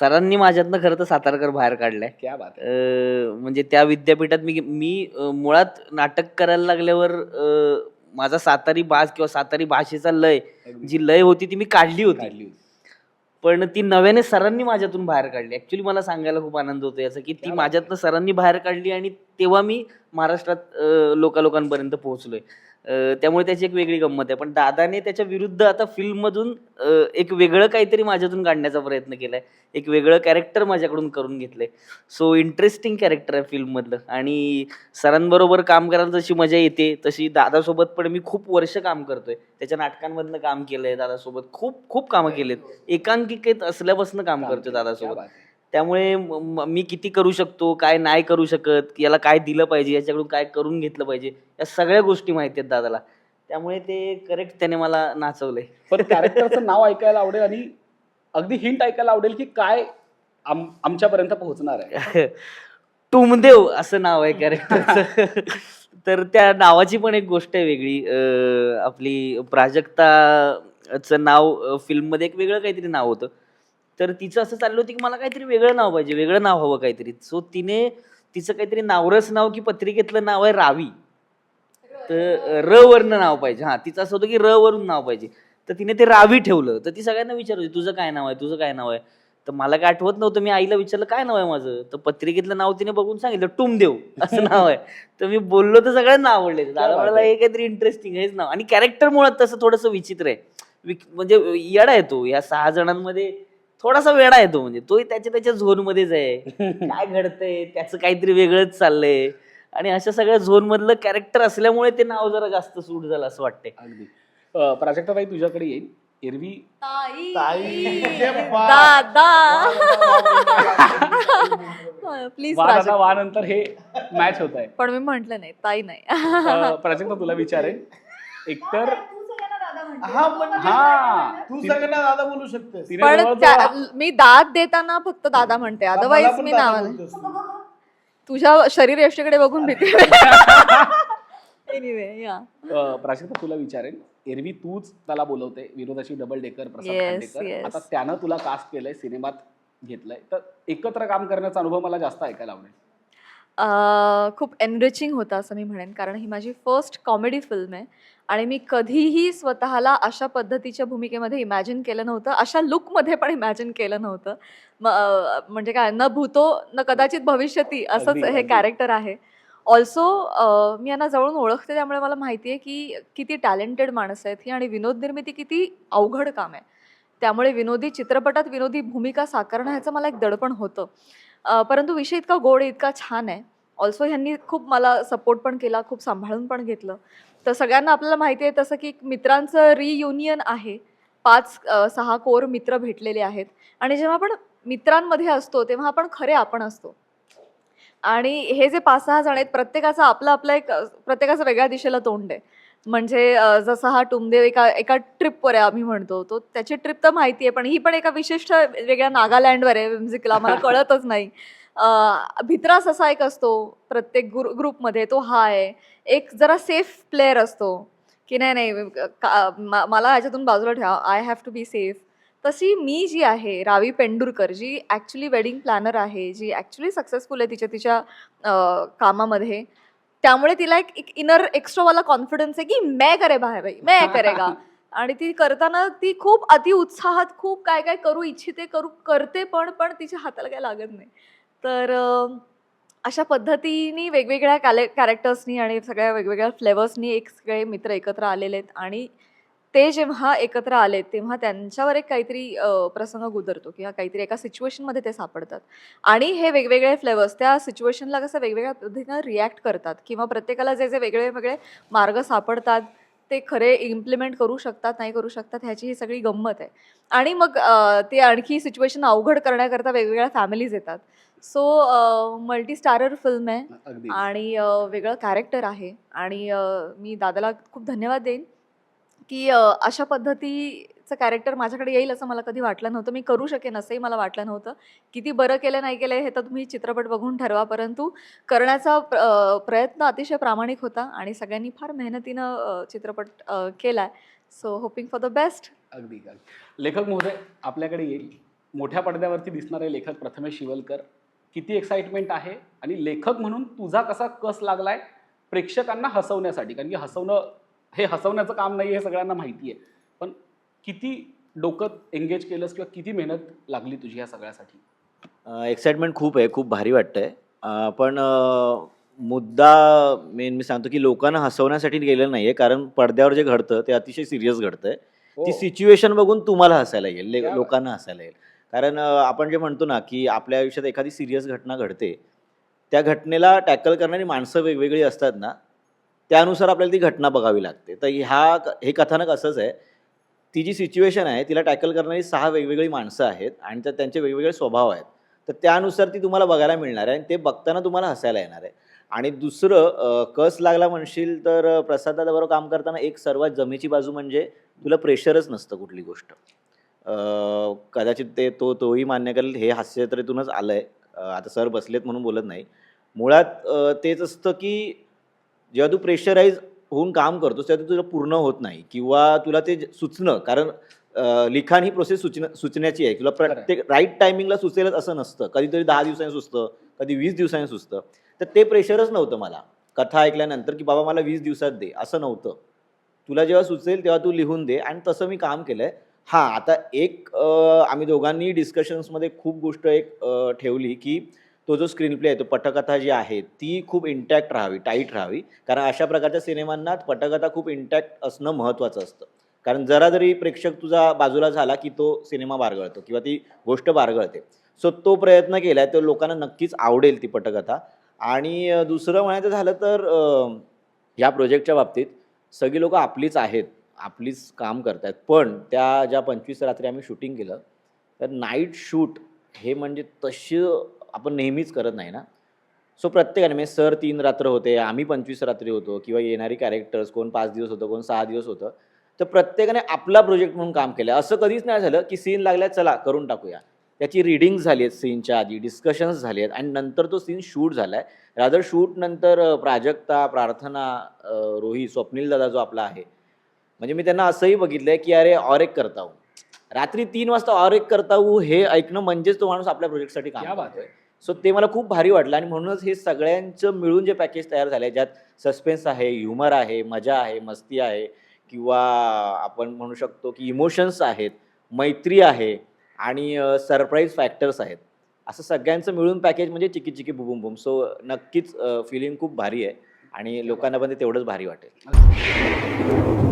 सरांनी माझ्यातनं खरं तर सातारकर बाहेर काढलाय क्या बात आहे. अं, म्हणजे त्या विद्यापीठात मी मी अं, मुळात नाटक करायला लागल्यावर अं, माझा सातारी भास किंवा सातारी भाषेचा लय. जी लय होती ती मी काढली होती काढली होती. पण ती नव्याने सरांनी माझ्यातून बाहेर काढली ऍक्च्युली मला सांगायला खूप आनंद होतो याचा की ती माझ्यातनं सरांनी बाहेर काढली आणि तेव्हा मी महाराष्ट्रात लोका लोकांपर्यंत पोहोचलोय त्यामुळे त्याची एक वेगळी गंमत आहे. पण दादाने त्याच्या विरुद्ध आता फिल्म मधून अं, एक वेगळं काहीतरी माझ्यातून काढण्याचा प्रयत्न केलाय. एक वेगळं कॅरेक्टर माझ्याकडून करून घेतलंय. सो इंटरेस्टिंग कॅरेक्टर आहे फिल्म मधलं आणि सरांबरोबर काम करायला जशी मजा येते तशी दादासोबत पण मी खूप वर्ष काम करतोय. त्याच्या नाटकांमधनं काम केलंय दादासोबत. खूप खूप कामं केलेत. एकांकिकेत असल्यापासून काम करतोय दादासोबत. त्यामुळे म- किती करू शकतो काय नाही करू शकत याला काय दिलं पाहिजे याच्याकडून काय करून घेतलं पाहिजे या सगळ्या गोष्टी माहिती आहेत दादाला. त्यामुळे ते करेक्ट त्याने मला नाचवलंय. पण कॅरेक्टरचं नाव ऐकायला आवडेल आणि अगदी हिंट ऐकायला आवडेल की काय आम- आमच्यापर्यंत पोहोचणार आहे. टुमदेव असं नाव आहे कॅरेक्टरचं तर त्या नावाची पण एक गोष्ट आहे वेगळी. आपली प्राजक्ताचं नाव फिल्ममध्ये एक वेगळं काहीतरी नाव होतं. तर तिचं असं चाललं होतं की मला काहीतरी वेगळं नाव पाहिजे वेगळं नाव हवं काहीतरी. सो तिने तिचं काहीतरी नावरस नाव की पत्रिकेतलं नाव आहे रावी. तर र वरनं नाव पाहिजे. हा तिचं असं होतं की र वरून नाव पाहिजे. तर तिने ते रावी ठेवलं. तर ती सगळ्यांना विचारत होती तुझं काय नाव आहे? तुझं काय नाव आहे? तर मला काय आठवत नव्हतं. मी आईला विचारलं काय नाव आहे माझं? तर पत्रिकेतलं नाव तिने बघून सांगितलं टुमदेव. असं नाव आहे. तर मी बोललो तर सगळ्यांना आवडले. दादा. हे काहीतरी इंटरेस्टिंग हेच नाव. आणि कॅरेक्टर मुळात तसं थोडंसं विचित्र आहे. म्हणजे येडा येतो या सहा जणांमध्ये थोडासा वेडा येतो म्हणजे. तोही त्याच्या त्याच्या झोन मध्येच आहे. काय घडतंय? त्याचं काहीतरी वेगळंच चाललंय. आणि अशा सगळ्या झोन मधलं कॅरेक्टर असल्यामुळे ते नाव जरा जास्त सूट झालं असं वाटतंय. अगदी. अं, प्राजक्ताताई तुझ्याकडे येईल. एरवी. दादा. प्लीज वा. नंतर हे मॅच होत आहे. पण मी म्हंटल नाही ताई नाही. प्राजक्ता तुला विचारेल एकतर हा म्हणजे हा तू सगळ्यांना दादा बोलू शकतेस. तिने पण जवळजवळ त्या- मी दाद देताना फक्त दादा म्हणते. मला अदरवाईज पण मी दादा नाव बोलतोस तू. तुझ्या शरीर यष्टीकडे बघून भीती एनिवे या अं, प्राजक्ता तुला विचारेल. एरवी तूच त्याला बोलवते. विनोदाची double decker Prasad Yes, Khandekar. yes. आता त्यानं तुला कास्ट केलंय सिनेमात घेतलंय. तर एकत्र काम करण्याचा अनुभव मला जास्त ऐकायला आवडेल. खूप एनरिचिंग होतं असं मी म्हणेन. कारण ही माझी फर्स्ट कॉमेडी फिल्म आहे. आणि मी कधीही स्वतःला अशा पद्धतीच्या भूमिकेमध्ये इमॅजिन केलं नव्हतं. अशा लुकमध्ये पण इमॅजिन केलं नव्हतं. म- म्हणजे काय न भूतो न कदाचित भविष्यती असंच अगदी, हे अगदी. कॅरेक्टर आहे. ऑल्सो मी यांना जवळून ओळखते त्यामुळे मला माहिती आहे की किती टॅलेंटेड माणसं आहेत ही आणि विनोद निर्मिती किती अवघड काम आहे. त्यामुळे विनोदी चित्रपटात विनोदी भूमिका साकारणं ह्याचं मला एक दडपण होतं. परंतु विषय इतका गोड इतका छान आहे. ऑल्सो ह्यांनी खूप मला सपोर्ट पण केला खूप सांभाळून पण घेतलं. तर सगळ्यांना आपल्याला माहिती आहे तसं की मित्रांचं रियुनियन आहे. पाच सहा कोर मित्र भेटलेले आहेत. आणि जेव्हा आपण मित्रांमध्ये असतो तेव्हा आपण खरे आपण असतो. आणि हे जे पाच सहा जण आहेत प्रत्येकाचा आपला आपला एक प्रत्येकाचं वेगळ्या दिशेला तोंड आहे. म्हणजे जसा हा टुमदेव एका एका ट्रिपवर आहे आम्ही म्हणतो. तो त्याची ट्रिप तर माहिती आहे पण ही पण एका विशिष्ट वेगळ्या नागालँडवर आहे म्युझिकला. मला कळतच नाही. भित्रास असा एक असतो प्रत्येक ग्रु ग्रुपमध्ये. तो हा आहे. एक जरा सेफ प्लेअर असतो. की नाही नाही मला ह्याच्यातून बाजूला ठेवा. I have to be safe तशी मी जी आहे Raavi Pendurkar ji actually wedding planner आहे जी ॲक्च्युली सक्सेसफुल आहे तिच्या तिच्या कामामध्ये त्यामुळे तिला एक एक इनर एक्स्ट्रावाला कॉन्फिडन्स आहे की मैं करे बाहेर भाई मैं करेगा. आणि ती करताना ती खूप अति उत्साहात खूप काय काय करू इच्छिते करू करते पण पण तिच्या हाताला काय लागत नाही. तर अशा पद्धतीने वेगवेगळ्या कॅले कॅरेक्टर्सनी आणि सगळ्या वेगवेगळ्या फ्लेवर्सनी एक सगळे मित्र एकत्र आलेले आहेत. आणि ते जेव्हा एकत्र आले तेव्हा त्यांच्यावर एक काहीतरी प्रसंग गुदरतो किंवा काहीतरी एका सिच्युएशनमध्ये ते सापडतात. आणि हे वेगवेगळे फ्लेवर्स त्या सिच्युएशनला कसं वेगवेगळ्या पद्धतीनं रिॲक्ट करतात किंवा प्रत्येकाला जे जे वेगळे वेगळे मार्ग सापडतात ते खरे इम्प्लिमेंट करू शकतात नाही करू शकतात ह्याची ही सगळी गंमत आहे. आणि मग ते आणखी सिच्युएशन अवघड करण्याकरता वेगवेगळ्या फॅमिलीज येतात. सो मल्टी स्टारर फिल्म आहे आणि वेगळं कॅरेक्टर आहे. आणि मी दादाला खूप धन्यवाद देईन. की अशा पद्धतीचं कॅरेक्टर माझ्याकडे येईल असं मला कधी वाटलं नव्हतं. मी करू शकेन असंही मला वाटलं नव्हतं. किती बरं केलं नाही केलं हे तर तुम्ही चित्रपट बघून ठरवा. परंतु करण्याचा प्र- प्रयत्न अतिशय प्रामाणिक होता आणि सगळ्यांनी फार मेहनतीनं चित्रपट केला आहे so hoping for the best अगदी अगदी. लेखक महोदय आपल्याकडे येईल. मोठ्या पडद्यावरती दिसणारे लेखक प्रथमेश शिवलकर. किती एक्साइटमेंट आहे आणि लेखक म्हणून तुझा कसा कस लागलाय प्रेक्षकांना हसवण्यासाठी? कारण की हसवणं हे हसवण्याचं काम नाही हे सगळ्यांना माहिती आहे पण किती डोकं एंगेज केलंस किंवा किती मेहनत लागली तुझी या सगळ्यासाठी? एक्साइटमेंट खूप आहे खूप भारी वाटतंय. पण मुद्दा मेन मी सांगतो की लोकांना हसवण्यासाठी गेलेलं नाहीये कारण पडद्यावर जे घडतं ते अतिशय सिरियस घडतंय. ती सिच्युएशन बघून तुम्हाला हसायला येईल. लोकांना हसायला येईल. कारण आपण जे म्हणतो ना की आपल्या आयुष्यात एखादी सिरियस घटना घडते त्या घटनेला टॅकल करणारी माणसं वेगवेगळी असतात ना. त्यानुसार आपल्याला ती घटना बघावी लागते. तर ह्या हे कथानक असंच आहे. ती जी सिच्युएशन आहे तिला टॅकल करणारी सहा वेगवेगळी माणसं आहेत आणि त्यात त्यांचे वेगवेगळे स्वभाव आहेत. तर त्यानुसार ती तुम्हाला बघायला मिळणार आहे आणि ते बघताना तुम्हाला हसायला येणार आहे. आणि दुसरं कस लागला म्हणशील तर प्रसादाबरोबर काम करताना एक सर्वात जमेची बाजू म्हणजे तुला प्रेशरच नसतं कुठली गोष्ट. कदाचित ते तो तोही मान्य करेल हे हास्यत्रेतूनच आलं आहे आता सर बसलेत म्हणून बोलत नाही. मुळात तेच असतं की जेव्हा तू प्रेशराईज होऊन काम करतोस तेव्हा ते तुझं पूर्ण होत नाही किंवा तुला ते सुचणं कारण अं, लिखाण ही प्रोसेस सुचणं सुचण्याची आहे. तुला प्रत्येक राईट टायमिंगला सुचेलच असं नसतं. कधीतरी दहा दिवसांनी सुचतं कधी वीस दिवसांनी सुचतं. तर ते प्रेशरच नव्हतं मला. कथा ऐकल्यानंतर की बाबा मला वीस दिवसात दे असं नव्हतं. तुला जेव्हा सुचेल तेव्हा तू लिहून दे आणि तसं मी काम केलं आहे हां आता एक अं, आम्ही दोघांनी डिस्कशन्समध्ये खूप गोष्ट एक अं, ठेवली की तो जो स्क्रीन प्ले आहे तो पटकथा जी आहे ती खूप इंटॅक्ट राहावी टाईट राहावी. कारण अशा प्रकारच्या सिनेमांना पटकथा खूप इंटॅक्ट असणं महत्त्वाचं असतं. कारण जरा जरी प्रेक्षक तुझा बाजूला झाला की तो सिनेमा बारगळतो किंवा ती गोष्ट बारगळते. सो तो प्रयत्न केला आहे तो लोकांना नक्कीच आवडेल ती पटकथा. आणि दुसरं म्हणायचं झालं तर ह्या या प्रोजेक्टच्या बाबतीत सगळी लोकं आपलीच आहेत आपलीच काम करत आहेत पण त्या ज्या पंचवीस रात्री आम्ही शूटिंग केलं तर नाईट शूट हे म्हणजे तशी आपण नेहमीच करत नाही ना. सो प्रत्येकाने म्हणजे सर तीन रात्र होते आम्ही पंचवीस रात्री होतो किंवा येणारी कॅरेक्टर्स कोण पाच दिवस होतं कोण सहा दिवस होतं. तर प्रत्येकाने आपला प्रोजेक्ट म्हणून काम केलं असं कधीच नाही झालं की सीन लागल्या चला करून टाकूया. त्याची रिडिंग झाली आहेत सीनच्या आधी डिस्कशन्स झाली आहेत आणि नंतर तो सीन शूट झाला आहे रादर शूट नंतर प्राजक्ता प्रार्थना रोही स्वप्नील दादा जो आपला आहे. म्हणजे मी त्यांना असंही बघितलं आहे की अरे और एक करता रात्री तीन वाजता और एक करता हूँ हे ऐकणं म्हणजेच तो माणूस आपल्या प्रोजेक्टसाठी काम करतोय. सो ते मला खूप भारी वाटलं आणि म्हणूनच हे सगळ्यांचं मिळून जे पॅकेज तयार झालं आहे ज्यात सस्पेन्स आहे ह्युमर आहे मजा आहे मस्ती आहे किंवा आपण म्हणू शकतो की इमोशन्स आहेत मैत्री आहे आणि सरप्राईज फॅक्टर्स आहेत. असं सगळ्यांचं मिळून पॅकेज म्हणजे चिकी चिकी बुबुम बुम सो नक्कीच फिलिंग खूप भारी आहे आणि लोकांना पण ते तेवढंच भारी वाटेल.